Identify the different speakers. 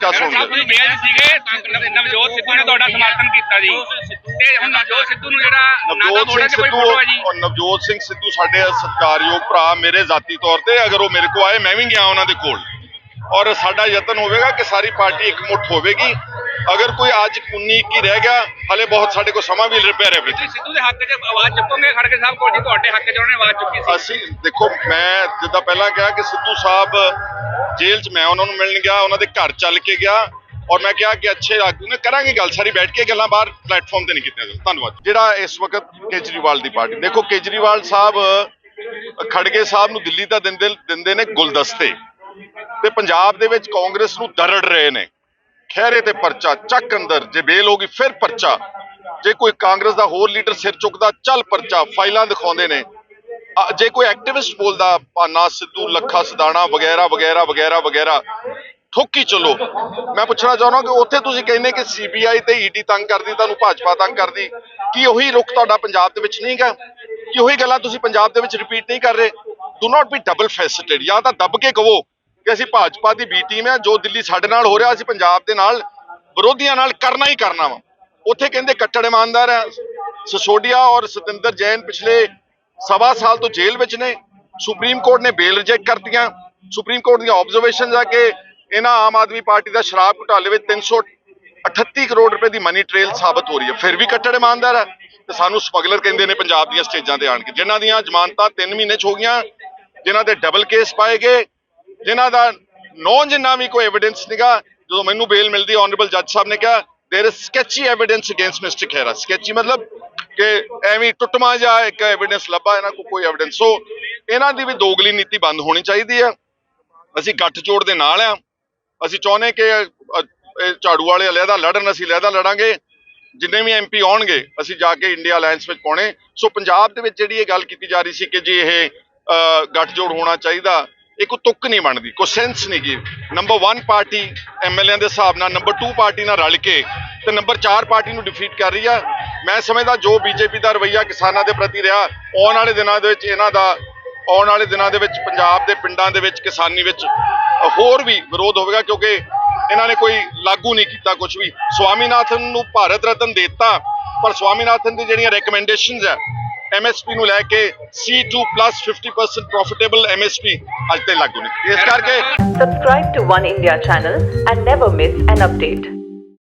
Speaker 1: ਤੁਸੀਂ ਜੇਲ੍ਹ 'ਚ ਸੀਗੇ ਨਵ- ਨਵਜੋਤ ਸਿੱਧੂ ਨੇ ਤੁਹਾਡਾ ਸਮਰਥਨ ਕੀਤਾ ਜੀ। ਤੇ ਹੁਣ ਨਵਜੋਤ ਸਿੱਧੂ ਨੂੰ ਜਿਹੜਾ
Speaker 2: ਨਵਜੋਤ
Speaker 1: ਮੋੜਾ
Speaker 2: ਸਿੰਘ
Speaker 1: 'ਚ ਕੋਈ
Speaker 2: ਸਿੱਧੂ
Speaker 1: ਫੋਟੋ ਹੈ ਜੀ।
Speaker 2: ਔਰ ਨਵਜੋਤ ਸਿੰਘ ਸਿੱਧੂ ਸਾਡੇ ਸਤਿਕਾਰਯੋਗ ਭਰਾ ਮੇਰੇ ਜ਼ਾਤੀ ਤੌਰ ਤੇ ਅਗਰ ਉਹ ਮੇਰੇ ਕੋ ਆਏ ਮੈਂ ਵੀ ਗਿਆ ਉਹਨਾਂ ਦੇ ਕੋਲ। ਔਰ ਸਾਡਾ ਯਤਨ ਹੋਵੇਗਾ ਕਿ ਸਾਰੀ ਪਾਰਟੀ ਇਕਮੁੱਠ ਹੋਵੇਗੀ। ਅਗਰ ਕੋਈ ਅੱਜ 19 ਕੀ ਰਹਿ ਗਿਆ ਹਲੇ ਬਹੁਤ ਸਾਡੇ ਕੋਲ ਸਮਾਂ ਵੀ ਰਿਪੇਅਰ ਹੈ
Speaker 1: ਤੁਸੀਂ ਸਿੱਧੂ ਦੇ ਹੱਕ 'ਚ ਆਵਾਜ਼ ਚੁੱਕੋਗੇ ਖੜਗੇ ਸਾਹਿਬ ਕੋਲ ਜੀ ਤੁਹਾਡੇ ਹੱਕ 'ਚ ਉਹਨਾਂ ਨੇ ਆਵਾਜ਼ ਚੁੱਕੀ ਸੀ।
Speaker 2: ਅਸੀਂ ਦੇਖੋ ਮੈਂ ਜਿੱਦਾਂ ਪਹਿਲਾਂ ਕਿਹਾ ਕਿ ਸਿੱਧੂ ਸਾਹਿਬ ਜੇਲ੍ਹ 'ਚ ਮੈਂ ਉਹਨਾਂ ਨੂੰ ਮਿਲਣ ਗਿਆ, ਉਹਨਾਂ ਦੇ ਘਰ ਚੱਲ ਕੇ ਗਿਆ ਔਰ ਮੈਂ ਕਿਹਾ ਕਿ ਅੱਛੇ ਆਗੂ ਨੇ ਕਰਾਂਗੇ ਗੱਲ, ਸਾਰੀ ਬੈਠ ਕੇ ਗੱਲਾਂ ਬਾਹਰ ਪਲੇਟਫਾਰਮ ਤੇ ਨਹੀਂ ਕੀਤੀਆਂ ਜਾਣ ਧੰਨਵਾਦ। ਜਿਹੜਾ ਇਸ ਵਕਤ ਕੇਜਰੀਵਾਲ ਦੀ ਪਾਰਟੀ, ਦੇਖੋ ਕੇਜਰੀਵਾਲ ਸਾਹਿਬ, ਖੜਗੇ ਸਾਹਿਬ ਨੂੰ ਦਿੱਲੀ ਦਾ ਦਿੰਦੇ ਦਿੰਦੇ ਨੇ ਗੁਲਦਸਤੇ ਤੇ ਪੰਜਾਬ ਦੇ ਵਿੱਚ ਕਾਂਗਰਸ ਨੂੰ ਦਰੜ ਰਹੇ ਨੇ। ਖਹਿਰੇ ਤੇ ਪਰਚਾ ਚੱਕ ਅੰਦਰ, ਜੇ ਬੇਲ ਹੋ ਗਈ ਫਿਰ ਪਰਚਾ। ਜੇ ਕੋਈ ਕਾਂਗਰਸ ਦਾ ਹੋਰ ਲੀਡਰ ਸਿਰ ਚੁੱਕਦਾ, ਚੱਲ ਪਰਚਾ, ਫਾਈਲਾਂ ਦਿਖਾਉਂਦੇ ਨੇ। ਜੇ ਕੋਈ ਐਕਟਿਵਿਸਟ ਬੋਲਦਾ ਪਾਨਾ ਸਿੱਧੂ, ਲੱਖਾ, ਸਦਾਣਾ, ਵਗੈਰਾ ਵਗੈਰਾ ਵਗੈਰਾ ਵਗੈਰਾ, ਠੋਕੀ ਚਲੋ। ਮੈਂ ਪੁੱਛਣਾ ਚਾਹੁੰਦਾ ਕਿ ਉੱਥੇ ਤੁਸੀਂ ਕਹਿੰਦੇ ਕਿ ਸੀਬੀਆਈ ਤੇ ਈਡੀ ਤੰਗ ਕਰਦੀ, ਤੁਹਾਨੂੰ ਭਾਜਪਾ ਤੰਗ ਕਰਦੀ। ਕੀ ਉਹੀ ਰੁਖ ਤੁਹਾਡਾ ਪੰਜਾਬ ਦੇ ਵਿੱਚ ਨਹੀਂਗਾ ਕੀ ਉਹੀ ਗੱਲਾਂ ਤੁਸੀਂ ਪੰਜਾਬ ਦੇ ਵਿੱਚ ਰਿਪੀਟ ਨਹੀਂ ਕਰ ਰਹੇ? Do not be double faced ਜਾਂ ਤਾਂ ਦੱਬ ਕੇ ਕਹੋ ਕਿ ਅਸੀਂ ਭਾਜਪਾ ਦੀ ਬੀ ਟੀਮ ਹੈ ਜੋ ਦਿੱਲੀ ਸਾਡੇ ਨਾਲ ਹੋ ਰਿਹਾ, ਅਸੀਂ ਪੰਜਾਬ ਦੇ ਨਾਲ, ਵਿਰੋਧੀਆਂ ਨਾਲ ਕਰਨਾ ਹੀ ਕਰਨਾ ਵਾ। ਉੱਥੇ ਕਹਿੰਦੇ ਕੱਟੜ ਇਮਾਨਦਾਰ ਹੈ ਸਸੋਡੀਆ ਔਰ ਸਤਿੰਦਰ ਜੈਨ ਪਿਛਲੇ ਸਵਾ ਸਾਲ ਤੋਂ ਜੇਲ੍ਹ ਵਿੱਚ ਨੇ ਸੁਪਰੀਮ ਕੋਰਟ ਨੇ ਬੇਲ ਰਿਜੈਕਟ ਕਰਤੀਆਂ ਸੁਪਰੀਮ ਕੋਰਟ ਦੀਆਂ ਆਬਜ਼ਰਵੇਸ਼ਨਸ ਆ ਕਿ ਇਹਨਾਂ ਆਮ ਆਦਮੀ ਪਾਰਟੀ ਦਾ ਸ਼ਰਾਬ ਘੁਟਾਲੇ ਵਿੱਚ 338 ਕਰੋੜ ਰੁਪਏ ਦੀ ਮਨੀ ਟ੍ਰੇਲ ਸਾਬਤ ਹੋ ਰਹੀ ਹੈ ਫਿਰ ਵੀ ਕੱਟੜ ਇਮਾਨਦਾਰ ਹੈ ਤੇ ਸਾਨੂੰ ਸਮਗਲਰ ਕਹਿੰਦੇ ਨੇ ਪੰਜਾਬ ਦੀਆਂ ਸਟੇਜਾਂ ਤੇ ਆਣ ਕੇ ਜਿਨ੍ਹਾਂ ਦੀਆਂ ਜ਼ਮਾਨਤਾਂ 3 ਮਹੀਨੇ ਚ ਹੋ ਗਈਆਂ ਜਿਨ੍ਹਾਂ ਦੇ ਡਬਲ ਕੇਸ ਪਾਏ ਗਏ ਜਿਨ੍ਹਾਂ ਦਾ ਨੌ ਜਿੰਨਾ ਵੀ ਕੋਈ ਐਵੀਡੈਂਸ ਨਿਗਾ ਜਦੋਂ ਮੈਨੂੰ ਬੇਲ ਮਿਲਦੀ ਆਨਰੇਬਲ ਜੱਜ ਸਾਹਿਬ ਨੇ ਕਿਹਾ there is sketchy evidence against mister Khera sketchy ਮਤਲਬ ਕਿ ਐਵੇਂ ਟੁੱਟਮਾ ਜਾਂ ਇੱਕ ਐਵੀਡੈਂਸ ਲੱਭਾ ਇਹਨਾਂ ਕੋਲ ਕੋਈ ਐਵੀਡੈਂਸ ਸੋ ਇਹਨਾਂ ਦੀ ਵੀ ਦੋਗਲੀ ਨੀਤੀ ਬੰਦ ਹੋਣੀ ਚਾਹੀਦੀ ਹੈ ਅਸੀਂ ਗੱਠਜੋੜ ਦੇ ਨਾਲ ਆ। ਅਸੀਂ ਚਾਹੁੰਦੇ ਕਿ ਝਾੜੂ ਵਾਲੇ ਅਲੱਗਾ ਲੜਨ ਅਸੀਂ ਅਲੱਗਾ ਲੜਾਂਗੇ। ਜਿੰਨੇ ਵੀ ਐਮਪੀ ਆਉਣਗੇ ਅਸੀਂ ਜਾ ਕੇ ਇੰਡੀਆ ਅਲਾਈਅੰਸ ਵਿੱਚ ਪਾਉਣੇ। ਸੋ ਪੰਜਾਬ ਦੇ ਵਿੱਚ ਜਿਹੜੀ ਇਹ ਗੱਲ ਕੀਤੀ ਜਾ ਰਹੀ ਸੀ ਕਿ ਜੀ ਇਹ ਅ, ਗੱਠਜੋੜ ਹੋਣਾ ਚਾਹੀਦਾ ਇਹ ਕੋਈ ਤੁੱਕ ਨਹੀਂ ਬਣਦੀ ਕੋਈ ਸੈਂਸ ਨਹੀਂ ਗੀ। ਨੰਬਰ 1 ਪਾਰਟੀ ਐਮਐਲਏ ਦੇ ਹਿਸਾਬ ਨਾਲ ਨੰਬਰ 2 ਪਾਰਟੀ ਨਾਲ ਰਲ ਕੇ ਤੇ ਨੰਬਰ 4 ਪਾਰਟੀ ਨੂੰ ਡਿਫੀਟ ਕਰ ਰਹੀ ਆ। ਮੈਂ ਸਮਝਦਾ ਜੋ ਬੀਜੇਪੀ ਦਾ ਰਵਈਆ ਕਿਸਾਨਾਂ ਦੇ ਪ੍ਰਤੀ ਰਿਹਾ, ਆਉਣ ਵਾਲੇ ਦਿਨਾਂ ਦੇ ਵਿੱਚ ਇਹਨਾਂ ਦਾ, ਆਉਣ ਵਾਲੇ ਦਿਨਾਂ ਦੇ ਵਿੱਚ ਪੰਜਾਬ ਦੇ ਪਿੰਡਾਂ ਦੇ ਵਿੱਚ, ਕਿਸਾਨੀ ਵਿੱਚ ਹੋਰ ਵੀ ਵਿਰੋਧ ਹੋਵੇਗਾ ਕਿਉਂਕਿ ਇਹਨਾਂ ਨੇ ਕੋਈ ਲਾਗੂ ਨਹੀਂ ਕੀਤਾ ਕੁਝ ਵੀ। ਸਵਾਮੀਨਾਥਨ ਨੂੰ ਭਾਰਤ ਰਤਨ ਦਿੱਤਾ, ਪਰ ਸਵਾਮੀਨਾਥਨ ਦੀ ਜਿਹੜੀਆਂ ਰეკਮੈਂਡੇਸ਼ਨਸ ਹੈ ਐਮਐਸਪੀ ਨੂੰ ਲੈ ਕੇ C2 50% ਪ੍ਰੋਫਿਟੇਬਲ ਐਮਐਸਪੀ ਅੱਜ ਤੇ ਲਾਗੂ ਨਹੀਂ ਇਸ ਕਰਕੇ
Speaker 3: Subscribe to One India channel and never miss an update.